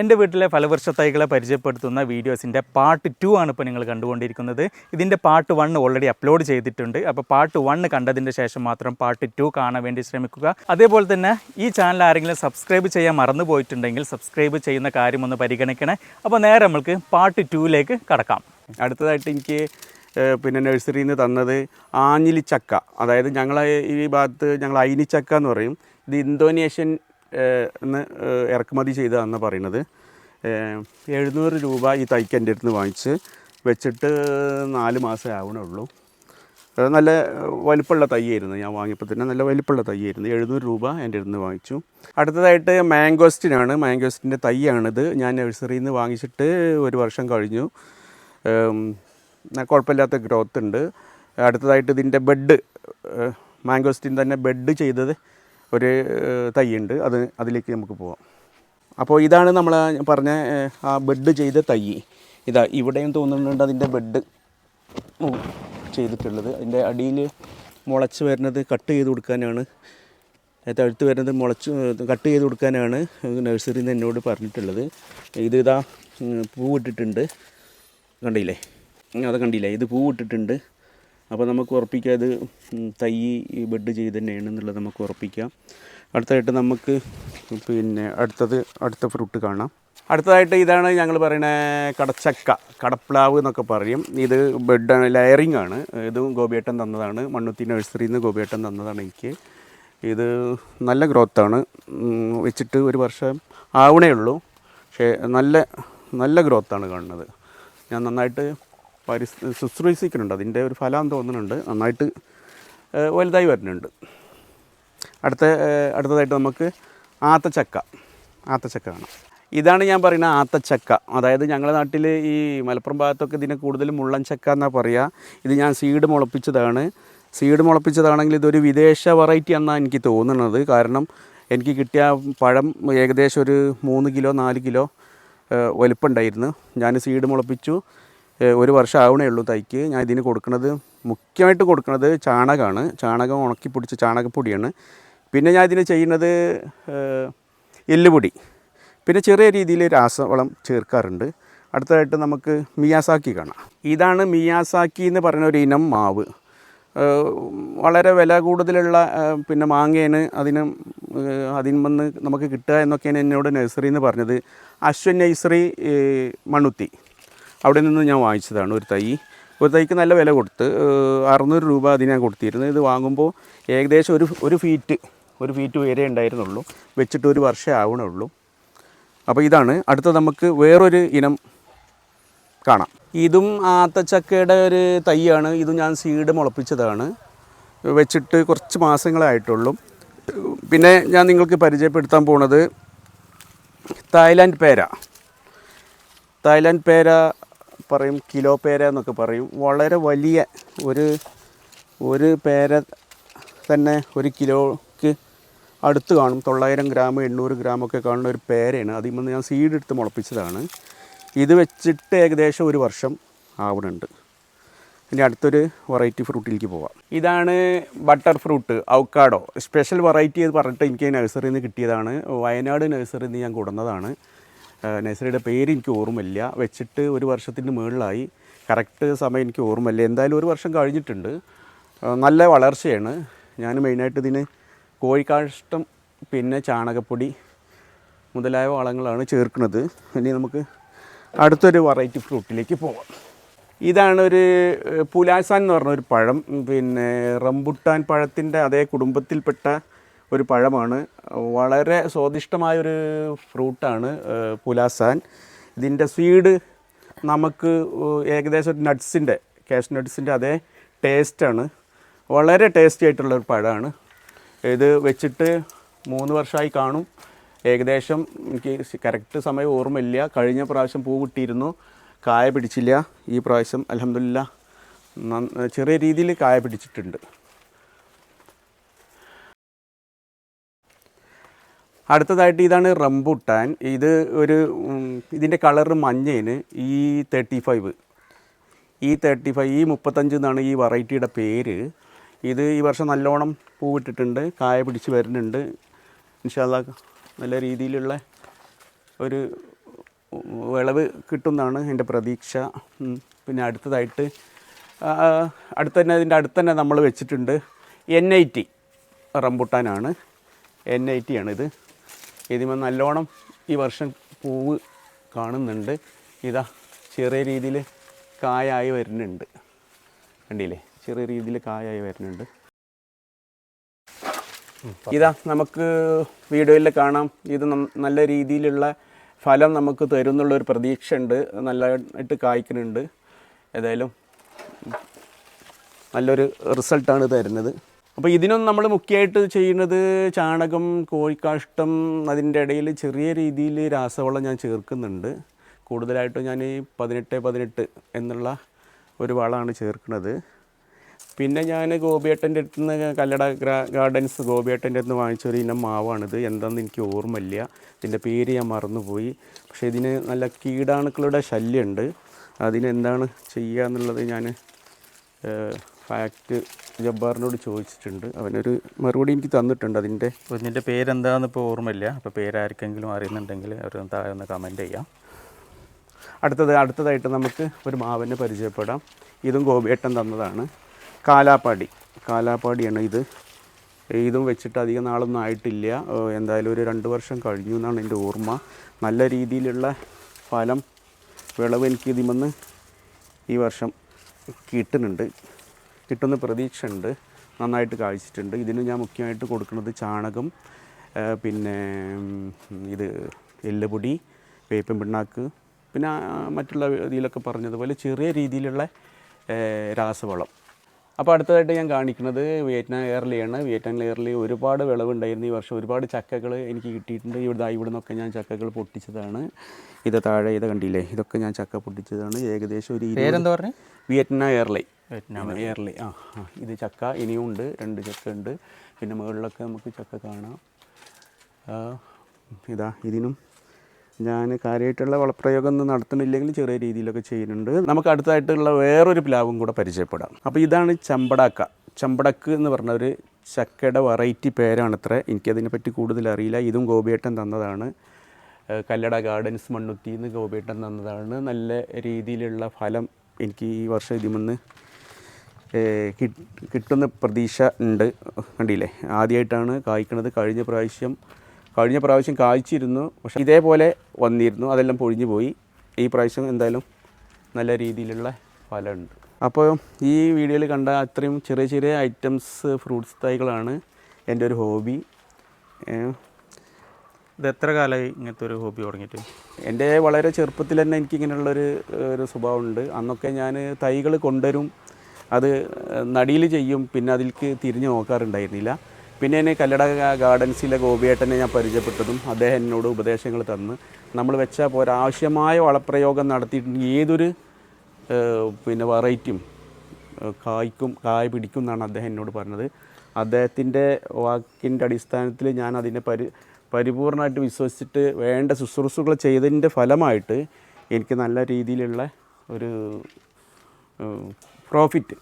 എന്റെ വീട്ടിലെ ഫലവൃക്ഷ തൈകളെ പരിചയപ്പെടുത്തുന്ന വീഡിയോസിന്റെ പാർട്ട് ടു ആണ് ഇപ്പോൾ നിങ്ങൾ കണ്ടുകൊണ്ടിരിക്കുന്നത്. ഇതിന്റെ പാർട്ട് വൺ ഓൾറെഡി അപ്ലോഡ് ചെയ്തിട്ടുണ്ട്. അപ്പോൾ പാർട്ട് വൺ കണ്ടതിന്റെ ശേഷം മാത്രം പാർട്ട് ടു കാണാൻ വേണ്ടി ശ്രമിക്കുക. അതേപോലെ തന്നെ ഈ ചാനൽ ആരെങ്കിലും സബ്സ്ക്രൈബ് ചെയ്യാൻ മറന്നു പോയിട്ടുണ്ടെങ്കിൽ സബ്സ്ക്രൈബ് ചെയ്യുന്ന കാര്യം ഒന്ന് പരിഗണിക്കണേ. അപ്പോൾ നേരെ നമ്മൾക്ക് പാർട്ട് ടുവിലേക്ക് കടക്കാം. അടുത്തതായിട്ട് എനിക്ക് പിന്നെ നഴ്സറിയിൽ നിന്ന് തന്നത് ആഞ്ഞിലിച്ചക്ക. അതായത് ഞങ്ങളെ ഈ ഭാഗത്ത് ഞങ്ങൾ അയിനിച്ചക്ക എന്ന് പറയും. ഇത് ഇന്തോനേഷ്യൻ എന്ന് ഇറക്കുമതി ചെയ്തതാണെന്ന് പറയുന്നത്. എഴുന്നൂറ് രൂപ ഈ തൈക്ക് എന്റെ അടുത്ത് വാങ്ങിച്ച് വെച്ചിട്ട് നാല് മാസമേ ആവണുള്ളൂ നല്ല വലിപ്പമുള്ള തൈയായിരുന്നു ഞാൻ വാങ്ങിയപ്പോൾ തന്നെ. നല്ല വലിപ്പമുള്ള തൈയായിരുന്നു. എഴുന്നൂറ് രൂപ എന്റെ അടുത്ത് വാങ്ങിച്ചു. അടുത്തതായിട്ട് മാംഗോസ്റ്റിനാണ്. മാംഗോസ്റ്റിന്റെ തൈയാണിത്. ഞാൻ നഴ്സറിയിൽ നിന്ന് വാങ്ങിച്ചിട്ട് ഒരു വർഷം കഴിഞ്ഞു. കുഴപ്പമില്ലാത്ത ഗ്രോത്ത് ഉണ്ട്. അടുത്തതായിട്ട് ഇതിന്റെ ബെഡ് മാംഗോസ്റ്റിൻ തന്നെ ബെഡ് ചെയ്തത് ഒരു തൈയുണ്ട്. അത് അതിലേക്ക് നമുക്ക് പോവാം. അപ്പോൾ ഇതാണ് നമ്മൾ പറഞ്ഞ ആ ബെഡ് ചെയ്ത തൈ. ഇതാ ഇവിടെയും തോന്നുന്നുണ്ട് അതിന്റെ ബെഡ് ചെയ്തിട്ടുള്ളത്. അതിന്റെ അടിയിൽ മുളച്ച് വരുന്നത് കട്ട് ചെയ്ത് കൊടുക്കാനാണ്. തഴുത്ത് വരുന്നത് മുളച്ച് കട്ട് ചെയ്ത് കൊടുക്കാനാണ് നഴ്സറിയിൽ നിന്ന് എന്നോട് പറഞ്ഞിട്ടുള്ളത്. ഇത് ഇതാ പൂവിട്ടിട്ടുണ്ട്. കണ്ടില്ലേ? അത് കണ്ടില്ലേ? ഇത് പൂവിട്ടിട്ടുണ്ട്. അപ്പോൾ നമുക്ക് ഉറപ്പിക്കാം ഇത് തൈ ബെഡ് ചെയ്ത് തന്നെയാണ് എന്നുള്ളത് നമുക്ക് ഉറപ്പിക്കാം. അടുത്തതായിട്ട് നമുക്ക് പിന്നെ അടുത്തത് അടുത്ത ഫ്രൂട്ട് കാണാം. അടുത്തതായിട്ട് ഇതാണ് ഞങ്ങൾ പറയുന്ന കടച്ചക്ക കടപ്ലാവ് എന്നൊക്കെ പറയും. ഇത് ബെഡ് ലെയറിംഗ് ആണ്. ഇതും ഗോപിയേട്ടൻ തന്നതാണ് മണ്ണുത്തി നഴ്സറിയിൽ നിന്ന് ഗോപിയേട്ടൻ തന്നതാണ് എനിക്ക്. ഇത് നല്ല ഗ്രോത്താണ് വെച്ചിട്ട് ഒരു വർഷം ആവണേ ഉള്ളൂ. പക്ഷേ നല്ല നല്ല ഗ്രോത്താണ് കാണുന്നത്. ഞാൻ നന്നായിട്ട് പരിസ് ശുശ്രൂഷിക്കുന്നുണ്ട്. അതിന്റെ ഒരു ഫലം തോന്നുന്നുണ്ട്. നന്നായിട്ട് വലുതായി വരുന്നുണ്ട്. അടുത്ത അടുത്തതായിട്ട് നമുക്ക് ആത്തച്ചക്ക. ആത്തച്ചക്ക കാണാം. ഇതാണ് ഞാൻ പറയുന്ന ആത്തച്ചക്ക. അതായത് ഞങ്ങളുടെ നാട്ടിൽ ഈ മലപ്പുറം ഭാഗത്തൊക്കെ ഇതിന് കൂടുതലും മുള്ളൻ ചക്ക എന്നാണ് പറയുക ഇത് ഞാൻ സീഡ് മുളപ്പിച്ചതാണ്. സീഡ് മുളപ്പിച്ചതാണെങ്കിൽ ഇതൊരു വിദേശ വെറൈറ്റി എന്നാണ് എനിക്ക് തോന്നുന്നത്. കാരണം എനിക്ക് കിട്ടിയ പഴം ഏകദേശം ഒരു മൂന്ന് കിലോ നാല് കിലോ വലുപ്പമുണ്ടായിരുന്നു ഞാൻ സീഡ് മുളപ്പിച്ചു. ഒരു വർഷം ആവണേ ഉള്ളൂ തൈക്ക്. ഞാൻ ഇതിന് കൊടുക്കുന്നത് മുഖ്യമായിട്ട് കൊടുക്കുന്നത് ചാണകമാണ്. ചാണകം ഉണക്കി പൊടിച്ച ചാണകപ്പൊടിയാണ്. പിന്നെ ഞാൻ ഇതിന് ചെയ്യുന്നത് എല്ലുപൊടി. പിന്നെ ചെറിയ രീതിയിൽ രാസവളം ചേർക്കാറുണ്ട്. അടുത്തതായിട്ട് നമുക്ക് മിയാസാക്കി കാണാം. ഇതാണ് മിയാസാക്കി എന്ന് പറയുന്ന ഒരു ഇനം മാവ്. വളരെ വില കൂടുതലുള്ള പിന്നെ മാങ്ങയാണ് അതിന് വന്ന് നമുക്ക് കിട്ടുക എന്നൊക്കെയാണ് എന്നോട് നഴ്സറി എന്ന് പറഞ്ഞത്. അശ്വൻ നഴ്സറി മണുത്തി അവിടെ നിന്ന് ഞാൻ വാങ്ങിച്ചതാണ് ഒരു തൈ. ഒരു തൈക്ക് നല്ല വില കൊടുത്ത് അറുന്നൂറ് രൂപ അതിന് ഞാൻ കൊടുത്തിരുന്നു ഇത് വാങ്ങുമ്പോൾ ഏകദേശം ഒരു ഒരു ഫീറ്റ് ഒരു ഫീറ്റ് ഉയരേ ഉണ്ടായിരുന്നുള്ളൂ. വെച്ചിട്ട് ഒരു വർഷം ആവണുള്ളൂ. അപ്പോൾ ഇതാണ്. അടുത്ത നമുക്ക് വേറൊരു ഇനം കാണാം. ഇതും ആത്തച്ചക്കയുടെ ഒരു തൈയാണ്. ഇതും ഞാൻ സീഡ് മുളപ്പിച്ചതാണ്. വെച്ചിട്ട് കുറച്ച് മാസങ്ങളായിട്ടുള്ളൂ. പിന്നെ ഞാൻ നിങ്ങൾക്ക് പരിചയപ്പെടുത്താൻ പോണത് തായ്ലാൻഡ് പേര. തായ്ലാൻഡ് പേര പറയും കിലോ പേര എന്നൊക്കെ പറയും. വളരെ വലിയ ഒരു ഒരു പേര തന്നെ ഒരു കിലോക്ക് അടുത്ത് കാണും. തൊള്ളായിരം ഗ്രാം എണ്ണൂറ് ഗ്രാം ഒക്കെ കാണുന്ന ഒരു പേരയാണ്. അതിൽ നിന്ന് ഞാൻ സീഡ് എടുത്ത് മുളപ്പിച്ചതാണ്. ഇത് വെച്ചിട്ട് ഏകദേശം ഒരു വർഷം ആവുന്നുണ്ട് ഇനി അടുത്തൊരു വെറൈറ്റി ഫ്രൂട്ടിലേക്ക് പോവാം. ഇതാണ് butter fruit avocado special variety എന്ന് പറഞ്ഞിട്ട് എനിക്ക് നഴ്സറിയിൽ നിന്ന് കിട്ടിയതാണ്. വയനാട് നഴ്സറിയിൽ നിന്ന് ഞാൻ കൊടുന്നതാണ്. നഴ്സറിയുടെ പേര് എനിക്ക് ഓർമ്മയില്ല. വെച്ചിട്ട് ഒരു വർഷത്തിന് മുകളിലായി. കറക്റ്റ് സമയം എനിക്ക് ഓർമ്മയില്ല. എന്തായാലും ഒരു വർഷം കഴിഞ്ഞിട്ടുണ്ട്. നല്ല വളർച്ചയാണ്. ഞാൻ മെയിനായിട്ട് ഇതിന് കോഴിക്കാഷ്ടം പിന്നെ ചാണകപ്പൊടി മുതലായ വളങ്ങളാണ് ചേർക്കുന്നത്. ഇനി നമുക്ക് അടുത്തൊരു വെറൈറ്റി ഫ്രൂട്ടിലേക്ക് പോവാം. ഇതാണ് ഒരു പുലാസാൻ എന്ന് പറഞ്ഞ ഒരു പഴം. പിന്നെ റംബുട്ടാൻ പഴത്തിന്റെ അതേ കുടുംബത്തിൽപ്പെട്ട ഒരു പഴമാണ്. വളരെ സ്വാദിഷ്ടമായൊരു ഫ്രൂട്ടാണ് പുലാസാൻ. ഇതിന്റെ സ്വീഡ് നമുക്ക് ഏകദേശം ഒരു നട്ട്സിന്റെ കാഷ് നട്ട്സിന്റെ അതേ ടേസ്റ്റാണ്. വളരെ ടേസ്റ്റി ആയിട്ടുള്ള ഒരു പഴമാണ്. ഇത് വെച്ചിട്ട് മൂന്ന് വർഷമായി കാണും. ഏകദേശം എനിക്ക് കറക്റ്റ് സമയം ഓർമ്മയില്ല. കഴിഞ്ഞ പ്രാവശ്യം പൂ കിട്ടിയിരുന്നു. കായ പിടിച്ചില്ല. ഈ പ്രാവശ്യം അലഹമില്ല ചെറിയ രീതിയിൽ കായ പിടിച്ചിട്ടുണ്ട്. അടുത്തതായിട്ട് ഇതാണ് റംബുട്ടാൻ. ഇത് ഒരു ഇതിന്റെ കളറ് മഞ്ഞേന് ഈ തേർട്ടി ഫൈവ്. ഈ തേർട്ടി ഫൈവ് ഈ മുപ്പത്തഞ്ച് എന്നാണ് ഈ വെറൈറ്റിയുടെ പേര്. ഇത് ഈ വർഷം നല്ലോണം പൂവിട്ടിട്ടുണ്ട്. കായ പിടിച്ച് വരുന്നുണ്ട്. ഇൻഷാല്ല നല്ല രീതിയിലുള്ള ഒരു വിളവ് കിട്ടുമെന്നാണ് എന്റെ പ്രതീക്ഷ. പിന്നെ അടുത്തതായിട്ട് അടുത്ത തന്നെ ഇതിന്റെ അടുത്ത് തന്നെ നമ്മൾ വെച്ചിട്ടുണ്ട്. എൻ ഐ ടി റംബുട്ടാനാണ്. എൻ ഐ ടി ആണിത്. ഇതിമ നല്ലോണം ഈ വർഷം പൂവ് കാണുന്നുണ്ട്. ഇതാ ചെറിയ രീതിയിൽ കായായി വരുന്നുണ്ട്. കണ്ടില്ലേ? ചെറിയ രീതിയിൽ കായായി വരുന്നുണ്ട്. ഇതാ നമുക്ക് വീഡിയോയിൽ കാണാം. ഇത് നല്ല രീതിയിലുള്ള ഫലം നമുക്ക് തരുന്നുള്ളൊരു പ്രതീക്ഷ ഉണ്ട് നല്ലതായിട്ട് കായ്ക്കുന്നുണ്ട്. ഏതായാലും നല്ലൊരു റിസൾട്ടാണ് തരുന്നത്. അപ്പോൾ ഇതിനൊന്നും നമ്മൾ മുഖ്യമായിട്ട് ചെയ്യുന്നത് ചാണകം കോഴിക്കാഷ്ടം അതിന്റെ ഇടയിൽ ചെറിയ രീതിയിൽ രാസവളം ഞാൻ ചേർക്കുന്നുണ്ട്. കൂടുതലായിട്ടും ഞാൻ ഈ പതിനെട്ട് പതിനെട്ട് എന്നുള്ള ഒരു വളമാണ് ചേർക്കുന്നത്. പിന്നെ ഞാൻ ഗോപിയേട്ടന്റെ അടുത്ത് നിന്ന് കല്ലട ഗാർഡൻസ് ഗോപിയേട്ടന്റെ അടുത്ത് വാങ്ങിച്ചൊരു ഇനം മാവാണിത്. എന്താണെന്ന് എനിക്ക് ഓർമ്മയില്ല. ഇതിന്റെ പേര് ഞാൻ മറന്നുപോയി. പക്ഷേ ഇതിന് നല്ല കീടാണുക്കളുടെ ശല്യമുണ്ട്. അതിനെന്താണ് ചെയ്യുക എന്നുള്ളത് ഞാൻ ഫാക്ട് ജബ്ബാറിനോട് ചോദിച്ചിട്ടുണ്ട്. അവനൊരു മറുപടി എനിക്ക് തന്നിട്ടുണ്ട്. അതിന്റെ ഇതിന്റെ പേരെന്താണെന്ന് ഇപ്പോൾ ഓർമ്മയില്ല. അപ്പോൾ പേരാർക്കെങ്കിലും അറിയുന്നുണ്ടെങ്കിൽ അവർ താഴെ ഒന്ന് കമന്റ് ചെയ്യാം. അടുത്തത് അടുത്തതായിട്ട് നമുക്ക് ഒരു മാവിനെ പരിചയപ്പെടാം. ഇതും ഗോപിയേട്ടൻ തന്നതാണ്. കാലാപ്പാടി. കാലാപ്പാടിയാണ് ഇത്. ഇതും വെച്ചിട്ട് അധികം നാളൊന്നും ആയിട്ടില്ല. എന്തായാലും ഒരു രണ്ട് വർഷം കഴിഞ്ഞു എന്നാണ് എന്റെ ഓർമ്മ. നല്ല രീതിയിലുള്ള ഫലം വിളവ് എനിക്ക് ഇതിമെന്ന് ഈ വർഷം കിട്ടുന്നുണ്ട്. കിട്ടുന്ന പ്രതീക്ഷ ഉണ്ട് നന്നായിട്ട് കാഴ്ചിട്ടുണ്ട് ഇതിന് ഞാൻ മുഖ്യമായിട്ട് കൊടുക്കുന്നത് ചാണകം പിന്നെ ഇത് എല്ലുപൊടി വേപ്പൻ പിണ്ണാക്ക് പിന്നെ മറ്റുള്ള ഇതിലൊക്കെ പറഞ്ഞതുപോലെ ചെറിയ രീതിയിലുള്ള രാസവളം. അപ്പോൾ അടുത്തതായിട്ട് ഞാൻ കാണിക്കുന്നത് വിയറ്റ്നാം എയർലിയാണ് വിയറ്റ്നാം എയർലി ഒരുപാട് വിളവുണ്ടായിരുന്നു. ഈ വർഷം ഒരുപാട് ചക്കകൾ എനിക്ക് കിട്ടിയിട്ടുണ്ട്. ഇവിടെ ഇവിടെ നിന്നൊക്കെ ഞാൻ ചക്കകൾ പൊട്ടിച്ചതാണ്. ഇത് താഴെ ഇത് കണ്ടില്ലേ? ഇതൊക്കെ ഞാൻ ചക്ക പൊട്ടിച്ചതാണ്. ഏകദേശം ഒരു വിയറ്റ്നാം എയർലൈ എയർലൈ ആ ആ ഇത് ചക്ക ഇനിയും ഉണ്ട് രണ്ട് ചക്ക ഉണ്ട്. പിന്നെ മുകളിലൊക്കെ നമുക്ക് ചക്ക കാണാം. ഇതാ ഇതിനും ഞാൻ കാര്യമായിട്ടുള്ള വളപ്രയോഗം ഒന്നും നടത്തുന്നില്ലെങ്കിൽ ചെറിയ രീതിയിലൊക്കെ ചെയ്യുന്നുണ്ട്. നമുക്ക് അടുത്തായിട്ടുള്ള വേറൊരു പ്ലാവും കൂടെ പരിചയപ്പെടാം. അപ്പോൾ ഇതാണ് ചമ്പടാക്ക. ചമ്പടക്ക് എന്ന് പറഞ്ഞ ഒരു ചക്കയുടെ വെറൈറ്റി പേരാണത്രേ. എനിക്കതിനെപ്പറ്റി കൂടുതൽ അറിയില്ല. ഇതും ഗോപിയേട്ടൻ തന്നതാണ്. കല്ലട ഗാർഡൻസ് മണ്ണുത്തി എന്ന് ഗോപിയേട്ടൻ തന്നതാണ്. നല്ല രീതിയിലുള്ള ഫലം എനിക്ക് ഈ വർഷം ഏഹ് കിട്ട്- കിട്ടുന്ന പ്രതീക്ഷ ഉണ്ട്. കണ്ടില്ലേ? ആദ്യമായിട്ടാണ് കായ്ക്കണത്. കഴിഞ്ഞ പ്രാവശ്യം കഴിഞ്ഞ പ്രാവശ്യം കായ്ച്ചിരുന്നു. പക്ഷെ ഇതേപോലെ വന്നിരുന്നു. അതെല്ലാം പൊഴിഞ്ഞു പോയി. ഈ പ്രാവശ്യം എന്തായാലും നല്ല രീതിയിലുള്ള ഫലമുണ്ട്. അപ്പോൾ ഈ വീഡിയോയിൽ കണ്ട അത്രയും ചെറിയ ചെറിയ ഐറ്റംസ് ഫ്രൂട്ട്സ് തൈകളാണ് എന്റെ ഒരു ഹോബി. ഇത് എത്ര കാലമായി ഇങ്ങനത്തെ ഒരു ഹോബി തുടങ്ങിയിട്ട്? എന്റെ വളരെ ചെറുപ്പത്തിൽ തന്നെ എനിക്ക് ഇങ്ങനെയുള്ളൊരു ഒരു സ്വഭാവമുണ്ട്. അന്നൊക്കെ ഞാൻ തൈകൾ കൊണ്ടുവരും അത് നടിയിൽ ചെയ്യും. പിന്നെ അതിലേക്ക് തിരിഞ്ഞു നോക്കാറുണ്ടായിരുന്നില്ല. പിന്നെ എന്നെ കല്ലട ഗാർഡൻസിലെ ഗോപിയേട്ടനെ ഞാൻ പരിചയപ്പെട്ടതും അദ്ദേഹം എന്നോട് ഉപദേശങ്ങൾ തന്ന്. നമ്മൾ വെച്ച പോരാ ആവശ്യമായ വളപ്രയോഗം നടത്തിയിട്ടുണ്ട്. ഏതൊരു പിന്നെ വെറൈറ്റിയും കായ്ക്കും കായ പിടിക്കും എന്നാണ് അദ്ദേഹം എന്നോട് പറഞ്ഞത്. അദ്ദേഹത്തിന്റെ വാക്കിന്റെ അടിസ്ഥാനത്തിൽ ഞാൻ അതിനെ പരി പരിപൂർണമായിട്ട് വിശ്വസിച്ചിട്ട് വേണ്ട ശുശ്രൂഷകൾ ചെയ്തതിന്റെ ഫലമായിട്ട് എനിക്ക് നല്ല രീതിയിലുള്ള ഒരു പ്രോഫിറ്റ്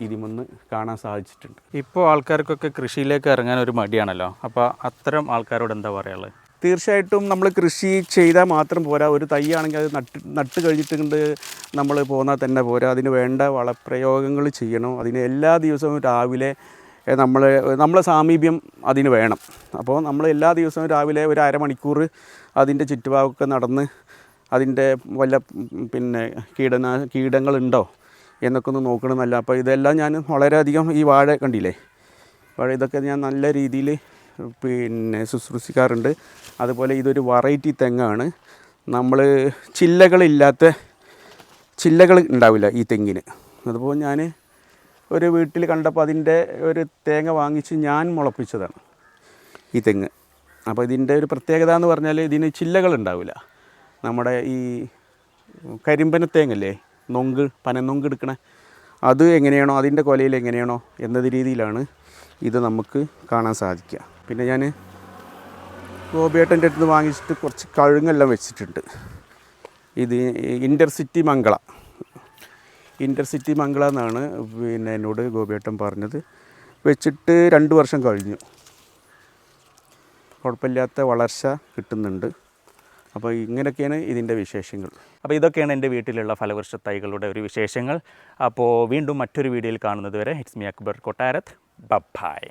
ഇതിമൊന്ന് കാണാൻ സാധിച്ചിട്ടുണ്ട്. ഇപ്പോൾ ആൾക്കാർക്കൊക്കെ കൃഷിയിലേക്ക് ഇറങ്ങാൻ ഒരു മടിയാണല്ലോ. അപ്പോൾ അത്തരം ആൾക്കാരോട് എന്താ പറയാനുള്ളത്? തീർച്ചയായിട്ടും നമ്മൾ കൃഷി ചെയ്താൽ മാത്രം പോരാ. ഒരു തൈയാണെങ്കിൽ അത് നട്ട് നട്ട് കഴിഞ്ഞിട്ടുണ്ട്. നമ്മൾ പോന്നാൽ തന്നെ പോരാ. അതിന് വേണ്ട വളപ്രയോഗങ്ങൾ ചെയ്യണം. അതിന് എല്ലാ ദിവസവും രാവിലെ നമ്മൾ നമ്മളെ സാമീപ്യം അതിന് വേണം. അപ്പോൾ നമ്മൾ എല്ലാ ദിവസവും രാവിലെ ഒരു അരമണിക്കൂർ അതിന്റെ ചുറ്റുഭാഗമൊക്കെ നടന്ന് അതിന്റെ വല്ല പിന്നെ കീടനാ കീടങ്ങളുണ്ടോ എന്നൊക്കെ ഒന്ന് നോക്കണമെന്നല്ല അപ്പോൾ ഇതെല്ലാം ഞാൻ വളരെയധികം ഈ വാഴ കണ്ടില്ലേ? വാഴ ഇതൊക്കെ ഞാൻ നല്ല രീതിയിൽ പിന്നെ ശുശ്രൂഷിക്കാറുണ്ട്. അതുപോലെ ഇതൊരു വെറൈറ്റി തെങ്ങാണ്. നമ്മൾ ചില്ലകളില്ലാത്ത ചില്ലകൾ ഉണ്ടാവില്ല ഈ തെങ്ങിന്. അതുപോലെ ഞാൻ ഒരു വീട്ടിൽ കണ്ടപ്പോൾ അതിന്റെ ഒരു തേങ്ങ വാങ്ങിച്ച് ഞാൻ മുളപ്പിച്ചതാണ് ഈ തെങ്ങ്. അപ്പോൾ ഇതിന്റെ ഒരു പ്രത്യേകത എന്ന് പറഞ്ഞാൽ ഇതിന് ചില്ലകൾ ഉണ്ടാവില്ല. നമ്മുടെ ഈ കരിമ്പന തേങ്ങല്ലേ? നൊങ്ക് പനനൊങ്ക് എടുക്കണ. അത് എങ്ങനെയാണോ അതിന്റെ കൊലയിൽ എങ്ങനെയാണോ എന്നത് രീതിയിലാണ് ഇത് നമുക്ക് കാണാൻ സാധിക്കുക. പിന്നെ ഞാൻ ഗോപിയേട്ടന്റെ അടുത്ത് വാങ്ങിച്ചിട്ട് കുറച്ച് കഴുങ്ങെല്ലാം വെച്ചിട്ടുണ്ട്. ഇത് ഇന്റർസിറ്റി മംഗള. ഇന്റർസിറ്റി മംഗള എന്നാണ് പിന്നെ എന്നോട് ഗോപിയേട്ടൻ പറഞ്ഞത്. വെച്ചിട്ട് രണ്ട് വർഷം കഴിഞ്ഞു. കുഴപ്പമില്ലാത്ത വളർച്ച കിട്ടുന്നുണ്ട്. അപ്പോൾ ഇങ്ങനെയൊക്കെയാണ് ഇതിന്റെ വിശേഷങ്ങൾ. അപ്പോൾ ഇതൊക്കെയാണ് എന്റെ വീട്ടിലുള്ള ഫലവൃക്ഷ തൈകളുടെ ഒരു വിശേഷങ്ങൾ. അപ്പോൾ വീണ്ടും മറ്റൊരു വീഡിയോയിൽ കാണുന്നത് വരെ it's me Akbar Kottarath bye bye